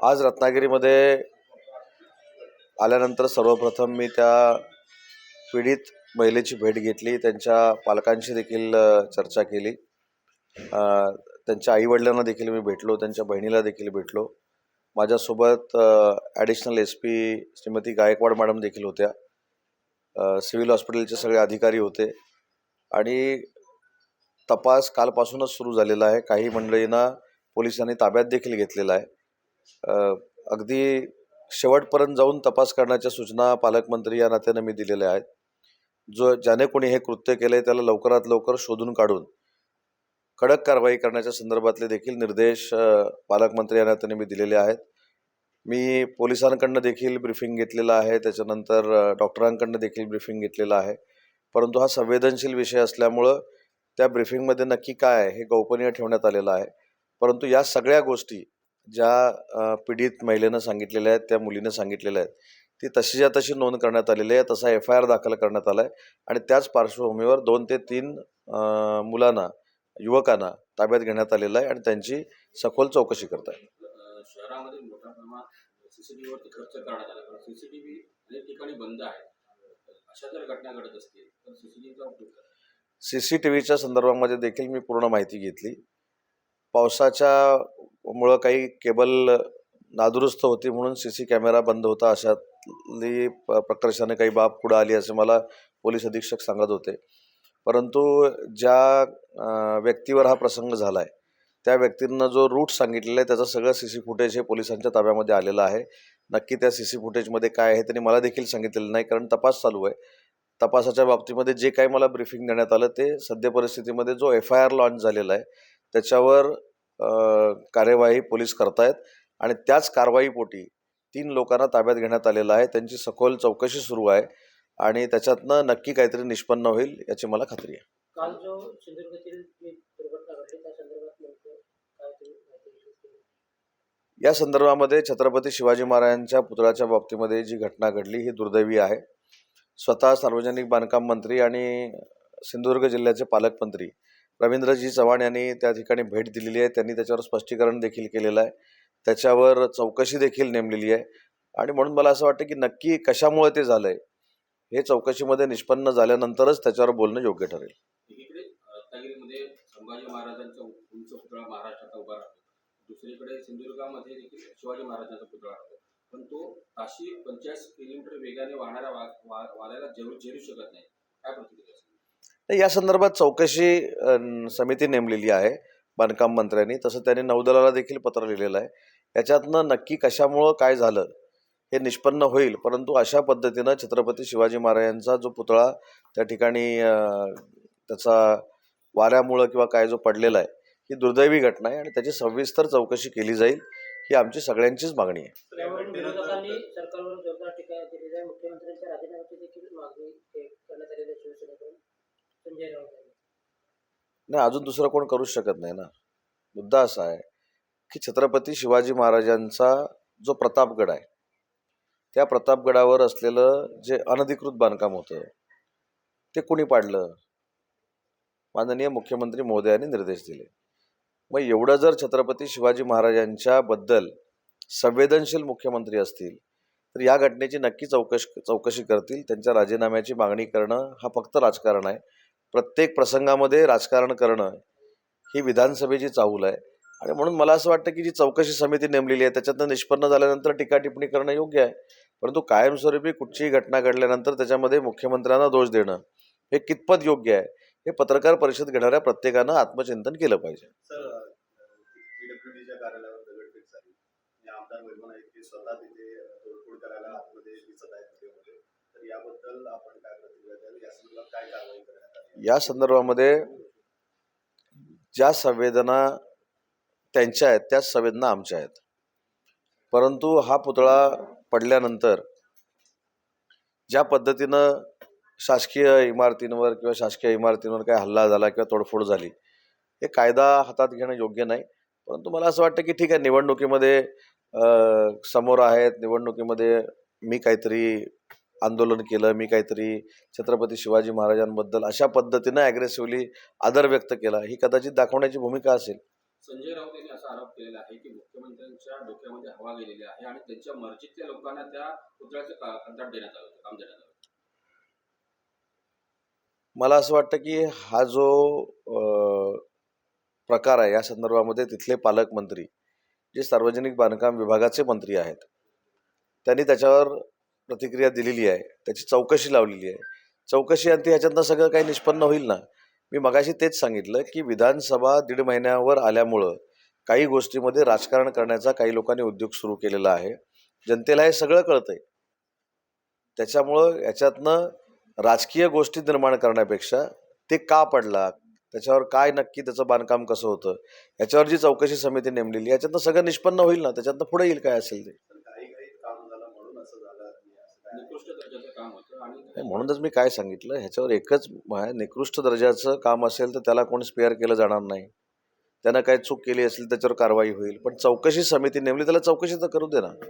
आज रत्नागिरीमध्ये आल्यानंतर सर्वप्रथम मी त्या पीडित महिलेची भेट घेतली त्यांच्या पालकांशी देखील चर्चा केली. त्यांच्या आईवडिलांना देखील मी भेटलो त्यांच्या बहिणीला देखील भेटलो. माझ्यासोबत additional S P Shrimati Gaikwad madam देखील होत्या. सिव्हिल हॉस्पिटलचे सगळे अधिकारी होते. आणि तपास कालपासूनच सुरू झालेला आहे. काही मंडळींना पोलिसांनी ताब्यात देखील घेतलेला आहे. अगदी शेवटपर्यंत जाऊन तपास करण्याच्या सूचना पालकमंत्री या नात्यानं मी दिलेल्या आहेत. जो ज्याने कोणी हे कृत्य केले त्याला लवकरात लवकर शोधून काढून कडक कारवाई करण्याच्या संदर्भातले देखील निर्देश पालकमंत्री या नात्याने मी दिलेले आहेत. मी पोलिसांकडनं देखील ब्रिफिंग घेतलेलं आहे. त्याच्यानंतर डॉक्टरांकडनं देखील ब्रिफिंग घेतलेलं आहे. परंतु हा संवेदनशील विषय असल्यामुळं त्या ब्रिफिंगमध्ये नक्की काय आहे हे गोपनीय ठेवण्यात आलेलं आहे. परंतु या सगळ्या गोष्टी ज्या पीडित महिलेनं सांगितलेल्या आहेत त्या मुलीनं सांगितलेल्या आहेत ती तशीच्या तशी नोंद करण्यात आलेली आहे. तसा एफ आय आर दाखल करण्यात आला आहे आणि त्याच पार्श्वभूमीवर दोन ते तीन मुलांना युवकांना ताब्यात घेण्यात आलेलं आहे आणि त्यांची सखोल चौकशी करत आहे अ, शहरामध्ये मोठ्या प्रमाणात सीसीटीव्हीवरती खर्च करण्यात आला. पण सीसीटीव्ही अनेक ठिकाणी बंद आहे. अशा जर घटना घडत असतील तर सीसीटीव्हीचा उपयोग करा. सी सी टी व्हीच्या संदर्भामध्ये देखील मी पूर्ण माहिती घेतली. पावसाच्या मुळं काही केबल नादुरुस्त होती म्हणून सी सी कॅमेरा बंद होता. अशातली प- प्रकर्षाने काही बाब पुढं आली असे मला पोलीस अधीक्षक सांगत होते. परंतु ज्या व्यक्तीवर हा प्रसंग झाला आहे त्या व्यक्तींना जो रूट सांगितलेला आहे त्याचं सगळं सी सी फुटेज हे पोलिसांच्या ताब्यामध्ये आलेलं आहे. नक्की त्या सी सी फुटेजमध्ये काय आहे त्यांनी मला देखील सांगितलेलं नाही कारण तपास चालू आहे. तपासाच्या बाबतीमध्ये जे काही मला ब्रिफिंग देण्यात आलं ते सद्य परिस्थितीमध्ये जो एफ आय आर लॉन्च झालेला आहे त्याच्यावर कार्यवाही पोलीस करतायत आणि त्याच कारवाईपोटी तीन लोकांना ताब्यात घेण्यात आलेलं आहे. त्यांची सखोल चौकशी सुरू आहे आणि त्याच्यातनं नक्की काहीतरी निष्पन्न होईल याची मला खात्री आहे. काल जो सिंधुदुर्गातील? या संदर्भामध्ये छत्रपती शिवाजी महाराजांच्या पुतळ्याच्या बाबतीमध्ये जी घटना घडली ही दुर्दैवी आहे. स्वतः सार्वजनिक बांधकाम मंत्री आणि सिंधुदुर्ग जिल्ह्याचे पालकमंत्री रवींद्रजी चव्हाण यांनी त्या ठिकाणी भेट दिलेली आहे. त्यांनी त्याच्यावर स्पष्टीकरण देखील केलेलं आहे. त्याच्यावर चौकशी देखील नेमलेली आहे. आणि म्हणून मला असं वाटतं की नक्की कशामुळे ते झालंय हे चौकशीमध्ये निष्पन्न झाल्यानंतरच त्याच्यावर बोलणं योग्य ठरेल. दुसरीकडे सिंधुदुर्गामध्ये देखील शिवाजी महाराजांचा पुतळा राहतो. पण तो ताशी पंचेचाळीस किलोमीटर वेगाने वाहणाऱ्या वा, वा, वाऱ्याला झेलू झेलू शकत नाही. काय प्रतिक्रिया तर या संदर्भात चौकशी समिती नेमलेली आहे बांधकाम मंत्र्यांनी. तसं त्यांनी नौदलाला देखील पत्र लिहिलेलं आहे. याच्यातनं नक्की कशामुळं काय झालं हे निष्पन्न होईल. परंतु अशा पद्धतीनं छत्रपती शिवाजी महाराजांचा जो पुतळा त्या ठिकाणी त्याचा वाऱ्यामुळं किंवा काय जो पडलेला आहे ही दुर्दैवी घटना आहे आणि त्याची सविस्तर चौकशी केली जाईल ही आमची सगळ्यांचीच मागणी आहे यावरून विरोधकांनी सरकारवर जोरदार टीका केली आहे मुख्यमंत्र्यांच्या राजीनाम्याची देखील मागणी के- करण्यात आलेली आहे शिवसेनेकडून संजय राऊत यांनी नाही अजून दुसरं कोण करूच शकत नाही ना. मुद्दा असा आहे की छत्रपती शिवाजी महाराजांचा जो प्रतापगड आहे त्या प्रतापगडावर असलेलं जे अनधिकृत बांधकाम होतं ते कुणी पाडलं? माननीय मुख्यमंत्री महोदयांनी निर्देश दिले. मग एवढं जर छत्रपती शिवाजी महाराजांच्या बद्दल संवेदनशील मुख्यमंत्री असतील तर या घटनेची नक्की चौकश चौकशी करतील. त्यांच्या राजीनाम्याची मागणी करणं हा फक्त राजकारण आहे. प्रत्येक प्रसंगामध्ये राजकारण करणं ही विधानसभेची चाहूल आहे. आणि म्हणून मला असं वाटतं की जी चौकशी समिती नेमलेली आहे त्याच्यातनं निष्पन्न झाल्यानंतर टीका टिप्पणी करणं योग्य आहे. परंतु कायमस्वरूपी कुठचीही घटना घडल्यानंतर त्याच्यामध्ये मुख्यमंत्र्यांना दोष देणं हे कितपत योग्य आहे हे पत्रकार परिषद घेणाऱ्या प्रत्येकानं आत्मचिंतन केलं पाहिजे. याबद्दल आपण काय प्रतिक्रिया द्याल? या संदर्भात काय कारवाई या संदर्भामध्ये ज्या संवेदना त्यांच्या आहेत त्याच संवेदना आमच्या आहेत. परंतु हा पुतळा पडल्यानंतर ज्या पद्धतीनं शासकीय इमारतींवर किंवा शासकीय इमारतींवर काय हल्ला झाला किंवा तोडफोड झाली हे कायदा हातात घेणं योग्य नाही. परंतु मला असं वाटतं की ठीक आहे निवडणुकीमध्ये समोर आहेत निवडणुकीमध्ये मी काहीतरी आंदोलन केलं. मी काहीतरी छत्रपती शिवाजी महाराजांबद्दल अशा पद्धतीनं ॲग्रेसिव्हली आदर व्यक्त केला. ही कदाचित दाखवण्याची भूमिका असेल. संजय राऊत यांनी असा आरोप केलेला आहे की मुख्यमंत्र्यांच्या डोक्यामध्ये हवा गेलेली आहे आणि त्यांच्या मर्जीतल्या लोकांना त्या पुतळ्याचं कंत्राट देण्यात आलं काम देण्यात आलं. मला असं वाटतं की हा जो प्रकार आहे या संदर्भामध्ये तिथले पालकमंत्री जे सार्वजनिक बांधकाम विभागाचे मंत्री आहेत त्यांनी त्याच्यावर प्रतिक्रिया दिलेली आहे. त्याची चौकशी लावलेली आहे. चौकशी आणि ह्याच्यातनं सगळं काही निष्पन्न होईल ना? मी मगाशी तेच सांगितलं की विधानसभा दीड महिन्यावर आल्यामुळं काही गोष्टीमध्ये राजकारण करण्याचा काही लोकांनी उद्योग सुरू केलेला आहे. जनतेला हे सगळं कळतंय. त्याच्यामुळं याच्यातनं राजकीय गोष्टी निर्माण करण्यापेक्षा ते का पडला? त्याच्यावर काय नक्की त्याचं बांधकाम कसं होतं? याच्यावर जी चौकशी समिती नेमलेली याच्यातनं सगळं निष्पन्न होईल ना? त्याच्यातनं पुढे येईल काय असेल ते तर काही काही काम झालं म्हणून असं झालं की असं काय निकृष्ट दर्जाचं काम होतं आणि नाही, म्हणूनच मी काय सांगितलं ह्याच्यावर एकच निकृष्ट दर्जाचं काम असेल तर त्याला कोणी स्पेअर केलं जाणार नाही. त्यानं काही चूक केली असेल त्याच्यावर कारवाई होईल. पण चौकशी समिती नेमली त्याला चौकशी तर करू दे ना.